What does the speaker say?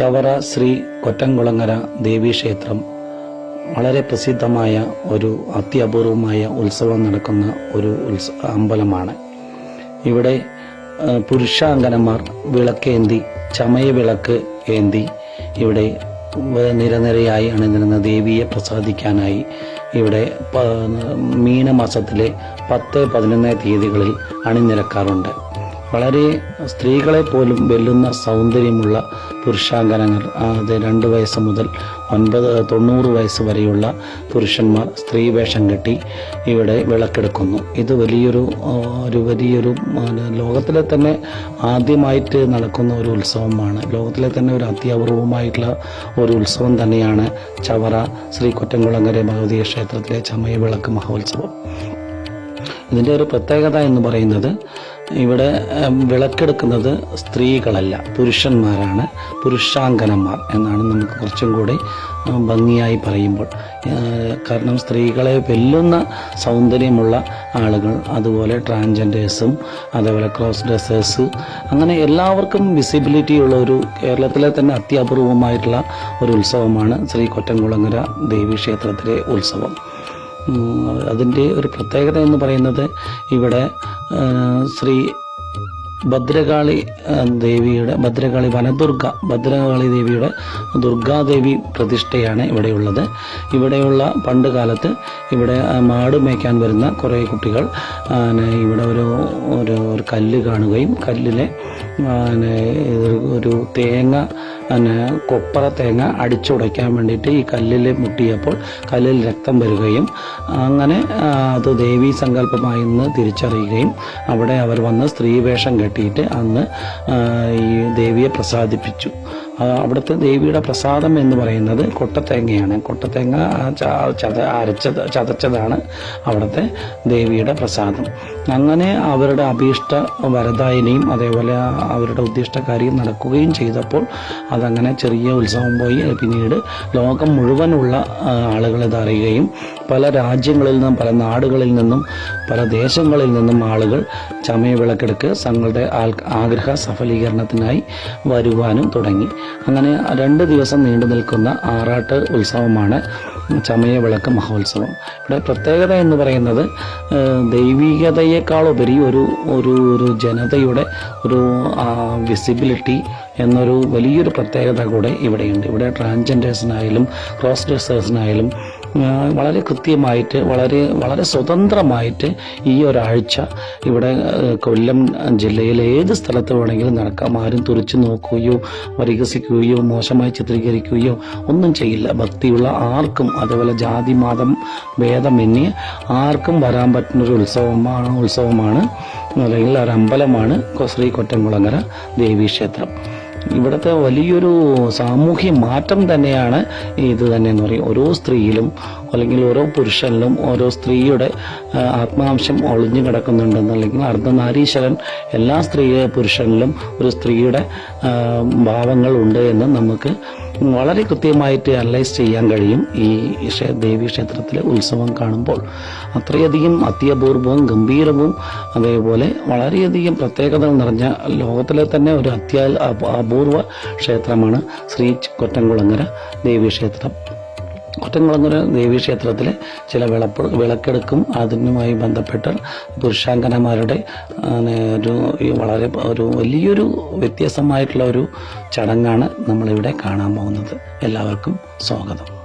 ചവറ ശ്രീ കൊറ്റംകുളങ്ങര ദേവീക്ഷേത്രം വളരെ പ്രസിദ്ധമായ ഒരു അത്യപൂർവമായ ഉത്സവം നടക്കുന്ന ഒരു ഉത്സ അമ്പലമാണ്. ഇവിടെ പുരുഷാങ്കനമാർ വിളക്കേന്തി ചമയ വിളക്ക് ഏന്തി ഇവിടെ നിരനിരയായി അണിനിരുന്ന ദേവിയെ പ്രസാദിക്കാനായി ഇവിടെ മീനമാസത്തിലെ പത്ത് പതിനൊന്ന് തീയതികളിൽ അണിനിരക്കാറുണ്ട്. വളരെ സ്ത്രീകളെ പോലും വെല്ലുന്ന സൗന്ദര്യമുള്ള പുരുഷാംഗനങ്ങൾ അത് രണ്ട് വയസ്സ് മുതൽ ഒൻപത് തൊണ്ണൂറ് വയസ്സ് വരെയുള്ള പുരുഷന്മാർ സ്ത്രീ വേഷം കെട്ടി ഇവിടെ വിളക്കെടുക്കുന്നു. ഇത് വലിയൊരു ഒരു വലിയൊരു ലോകത്തിലെ തന്നെ ആദ്യമായിട്ട് നടക്കുന്ന ഒരു ഉത്സവമാണ്. ലോകത്തിലെ തന്നെ ഒരു അത്യപൂർവമായിട്ടുള്ള ഒരു ഉത്സവം തന്നെയാണ് ചവറ ശ്രീ കൊറ്റംകുളങ്ങര ഭഗവതി ക്ഷേത്രത്തിലെ ചമയ വിളക്ക് മഹോത്സവം. ഇതിന്റെ ഒരു പ്രത്യേകത എന്ന് പറയുന്നത് ഇവിടെ വിളക്കെടുക്കുന്നത് സ്ത്രീകളല്ല പുരുഷന്മാരാണ്. പുരുഷാങ്കനന്മാർ എന്നാണ് നമുക്ക് കുറച്ചും കൂടി ഭംഗിയായി പറയുമ്പോൾ. കാരണം സ്ത്രീകളെ വെല്ലുന്ന സൗന്ദര്യമുള്ള ആളുകൾ അതുപോലെ ട്രാൻസ്ജെൻഡേഴ്സും അതേപോലെ ക്രോസ് ഡ്രസ്സേഴ്സ് അങ്ങനെ എല്ലാവർക്കും വിസിബിലിറ്റി ഉള്ള ഒരു കേരളത്തിലെ തന്നെ അത്യപൂർവമായിട്ടുള്ള ഒരു ഉത്സവമാണ് ശ്രീ കൊറ്റംകുളങ്ങര ദേവി ക്ഷേത്രത്തിലെ ഉത്സവം. അതിന്റെ ഒരു പ്രത്യേകത എന്ന് പറയുന്നത് ഇവിടെ ശ്രീ ഭദ്രകാളി ദേവിയുടെ ഭദ്രകാളി വനദുർഗ ഭദ്രകാളി ദേവിയുടെ ദുർഗാദേവി പ്രതിഷ്ഠയാണ് ഇവിടെയുള്ളത്. ഇവിടെയുള്ള പണ്ട് കാലത്ത് ഇവിടെ മാട് മേയ്ക്കാൻ വരുന്ന കുറേ കുട്ടികൾ ഇവിടെ ഒരു ഒരു കല്ല് കാണുകയും കല്ലിലെ ഒരു തേങ്ങ പിന്നെ കൊപ്ര തേങ്ങ അടിച്ചുടയ്ക്കാൻ വേണ്ടിയിട്ട് ഈ കല്ലിൽ മുട്ടിയപ്പോൾ കല്ലിൽ രക്തം വരികയും അങ്ങനെ അത് ദേവീ സങ്കല്പമായി എന്ന് തിരിച്ചറിയുകയും അവിടെ അവർ വന്ന് സ്ത്രീവേഷം കെട്ടിയിട്ട് അന്ന് ഈ ദേവിയെ പ്രസാദിപ്പിച്ചു. അവിടുത്തെ ദേവിയുടെ പ്രസാദം എന്ന് പറയുന്നത് കൊട്ടത്തേങ്ങയാണ്. കൊട്ടത്തേങ്ങ ചത അരച്ചത് ചതച്ചതാണ് അവിടുത്തെ ദേവിയുടെ പ്രസാദം. അങ്ങനെ അവരുടെ അഭീഷ്ട വരദായനയും അതേപോലെ അവരുടെ ഉദ്ദിഷ്ടകാര്യം നടക്കുകയും ചെയ്തപ്പോൾ അതങ്ങനെ ചെറിയ ഉത്സവം പോയി. പിന്നീട് ലോകം മുഴുവനുള്ള ആളുകൾ ഇത് അറിയുകയും പല രാജ്യങ്ങളിൽ നിന്നും പല നാടുകളിൽ നിന്നും പല ദേശങ്ങളിൽ നിന്നും ആളുകൾ ചമയ വിളക്കെടുക്ക് തങ്ങളുടെ ആഗ്രഹ സഫലീകരണത്തിനായി വരുവാനും തുടങ്ങി. അങ്ങനെ രണ്ട് ദിവസം നീണ്ടു നിൽക്കുന്ന ആറാട്ട് ഉത്സവമാണ് ചമയവിളക്ക് മഹോത്സവം. ഇവിടെ പ്രത്യേകത എന്ന് പറയുന്നത് ദൈവികതയേക്കാളുപരി ഒരു ഒരു ഒരു ജനതയുടെ ഒരു വിസിബിലിറ്റി എന്നൊരു വലിയൊരു പ്രത്യേകത കൂടെ ഇവിടെയുണ്ട്. ഇവിടെ ട്രാൻസ്ജെൻഡേഴ്സിനായാലും ക്രോസ് ഡ്രസ്സേഴ്സിനായാലും വളരെ കൃത്യമായിട്ട് വളരെ വളരെ സ്വതന്ത്രമായിട്ട് ഈ ഒരാഴ്ച ഇവിടെ കൊല്ലം ജില്ലയിലെ ഏത് സ്ഥലത്ത് വേണമെങ്കിലും നടക്കാം. ആരും തുറിച്ചു നോക്കുകയോ പരിഹസിക്കുകയോ മോശമായി ചിത്രീകരിക്കുകയോ ഒന്നും ചെയ്യില്ല. ഭക്തിയുള്ള ആർക്കും അതേപോലെ ജാതി മതം ഭേദമന്യേ ആർക്കും വരാൻ പറ്റുന്ന ഒരു ഉത്സവമാണ് ഉത്സവമാണ് അല്ലെങ്കിൽ ഒരു അമ്പലമാണ് ശ്രീ കൊറ്റംകുളങ്ങര ദേവീക്ഷേത്രം ഇവിടുത്തെ വലിയൊരു സാമൂഹ്യ മാറ്റം തന്നെയാണ് ഇത് തന്നെ എന്ന് പറയും. ഓരോ സ്ത്രീയിലും അല്ലെങ്കിൽ ഓരോ പുരുഷനിലും ഓരോ സ്ത്രീയുടെ ആത്മാംശം ഒളിഞ്ഞു കിടക്കുന്നുണ്ടെന്ന് അല്ലെങ്കിൽ അർദ്ധനാരീശ്വരൻ എല്ലാ സ്ത്രീ പുരുഷനിലും ഒരു സ്ത്രീയുടെ ഭാവങ്ങളുണ്ട് എന്ന് നമുക്ക് വളരെ കൃത്യമായിട്ട് അനലൈസ് ചെയ്യാൻ കഴിയും ഈ ദേവി ക്ഷേത്രത്തിലെ ഉത്സവം കാണുമ്പോൾ. അത്രയധികം അത്യപൂർവവും ഗംഭീരവും അതേപോലെ വളരെയധികം പ്രത്യേകതകൾ നിറഞ്ഞ ലോകത്തിലെ തന്നെ ഒരു അത്യ അപൂർവ ക്ഷേത്രമാണ് ശ്രീ കൊറ്റംകുളങ്ങര ദേവീ ക്ഷേത്രം. കൊറ്റംകുളങ്ങര ദേവീക്ഷേത്രത്തിൽ ചില വിളപ്പ് വിളക്കെടുക്കും. അതിനുമായി ബന്ധപ്പെട്ട പുരുഷാങ്കനമാരുടെ ഒരു വളരെ ഒരു വലിയൊരു വ്യത്യസ്തമായിട്ടുള്ള ഒരു ചടങ്ങാണ് നമ്മളിവിടെ കാണാൻ പോകുന്നത്. എല്ലാവർക്കും സ്വാഗതം.